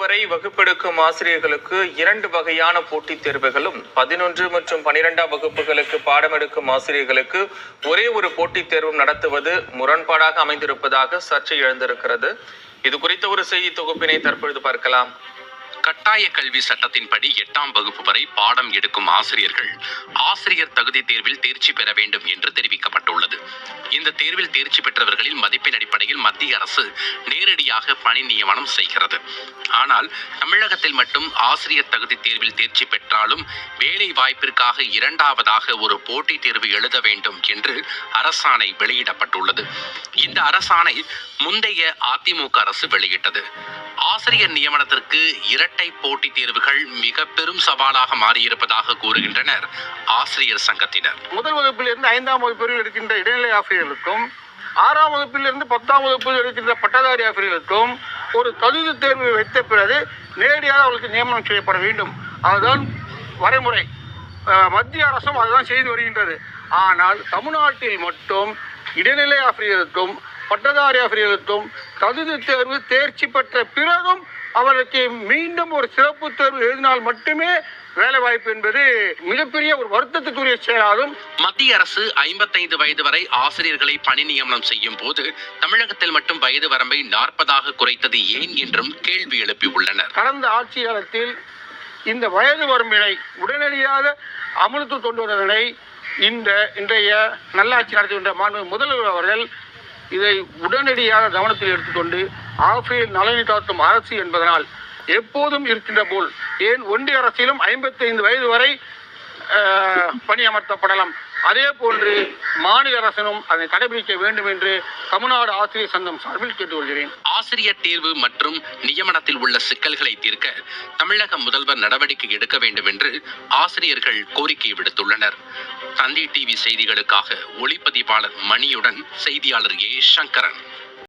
வரை வகுப்பெடுக்கும் ஆசிரியர்களுக்கு இரண்டு வகையான போட்டித் தேர்வுகளும் பதினொன்று மற்றும் பனிரெண்டாம் வகுப்புகளுக்கு பாடம் எடுக்கும் ஆசிரியர்களுக்கு ஒரே ஒரு போட்டித் தேர்வும் நடத்துவது முரண்பாடாக அமைந்திருப்பதாக சர்ச்சை எழுந்திருக்கிறது. இது குறித்த ஒரு செய்தி தொகுப்பினை தற்பொழுது பார்க்கலாம். கட்டாய கல்வி சட்டத்தின்படி எட்டாம் வகுப்பு வரை பாடம் எடுக்கும் ஆசிரியர்கள் ஆசிரியர் தகுதி தேர்வில் தேர்ச்சி பெற வேண்டும் என்று தெரிவிக்கப்பட்டுள்ளது. இந்த தேர்வில் தேர்ச்சி பெற்றவர்களில் மதிப்பெண் அடிப்படையில் மத்திய அரசு நேரடியாக பணி நியமனம் செய்கிறது. ஆனால் தமிழகத்தில் மட்டும் ஆசிரியர் தகுதி தேர்வில் தேர்ச்சி பெற்றாலும் வேலை வாய்ப்பிற்காக இரண்டாவதாக ஒரு போட்டித் தேர்வு எழுத வேண்டும் என்று அரசாணை வெளியிடப்பட்டுள்ளது. இந்த அரசாணை முந்தைய அதிமுக அரசு வெளியிட்டது. ஆசிரியர் நியமனத்திற்கு இரட்டை போட்டித் தேர்வுகள் மிக பெரும் சவாலாக மாறியிருப்பதாக கூறுகின்றனர் ஆசிரியர் சங்கத்தினர். முதல் வகுப்பிலிருந்து ஐந்தாம் வகுப்பில் இருக்கின்ற இடைநிலை ஆசிரியர்களுக்கும் ஆறாம் வகுப்பிலிருந்து பத்தாம் வகுப்பில் இருக்கின்ற பட்டதாரி ஆசிரியர்களுக்கும் ஒரு தகுதி தேர்வு வைத்த பிறகு நேரடியாக அவர்களுக்கு நியமனம் செய்யப்பட வேண்டும். அதுதான் வரைமுறை. மத்திய அரசும் அதுதான் செய்து வருகின்றது. ஆனால் தமிழ்நாட்டில் மட்டும் இடைநிலை ஆசிரியருக்கும் பட்டதாரி ஆசிரியருக்கும் தகுதி தேர்வு தேர்ச்சி பெற்ற பிறகும் அவருக்கு மீண்டும் ஒரு சிறப்பு தேர்வு எழுதினால் மட்டுமே வேலை வாய்ப்பு என்பது மிகப்பெரிய ஒரு வருத்தத்துக்குரிய செயலாகும். மத்திய அரசு ஐம்பத்தைந்து வயது வரை ஆசிரியர்களை பணி நியமனம் செய்யும் போது தமிழகத்தில் மட்டும் வயது வரம்பை நாற்பதாக குறைத்தது ஏன் என்றும் கேள்வி எழுப்பியுள்ளனர். கடந்த ஆட்சி காலத்தில் இந்த வயது வரம்பினை உடனடியாக அமலுக்கு கொண்டு வந்ததனை இந்த இன்றைய நல்லாட்சி நடத்துகின்ற மாண்பு முதல்வர் அவர்கள் இதை உடனடியாக கவனத்தில் எடுத்துக்கொண்டு ஆசிரியர் நலனை காக்கும் அரசு என்பதனால் எப்போதும் இருக்கின்ற போல் ஏன் ஒன்றிய அரசிலும் ஐம்பத்தைந்து வயது வரை பணியமர்த்தப்படலாம். அதே போன்று மாநில அரசனும் அதை கடைபிடிக்க வேண்டும் என்று தமிழ்நாடு ஆசிரியர் சங்கம் சார்பில் கேட்டுக்கொள்கிறேன். ஆசிரியர் தேர்வு மற்றும் நியமனத்தில் உள்ள சிக்கல்களை தீர்க்க தமிழக முதல்வர் நடவடிக்கை எடுக்க வேண்டும் என்று ஆசிரியர்கள் கோரிக்கை விடுத்துள்ளனர். தந்தி டிவி செய்திகளுக்காக ஒளிப்பதிவாளர் மணியுடன் செய்தியாளர் ஏ சங்கரன்.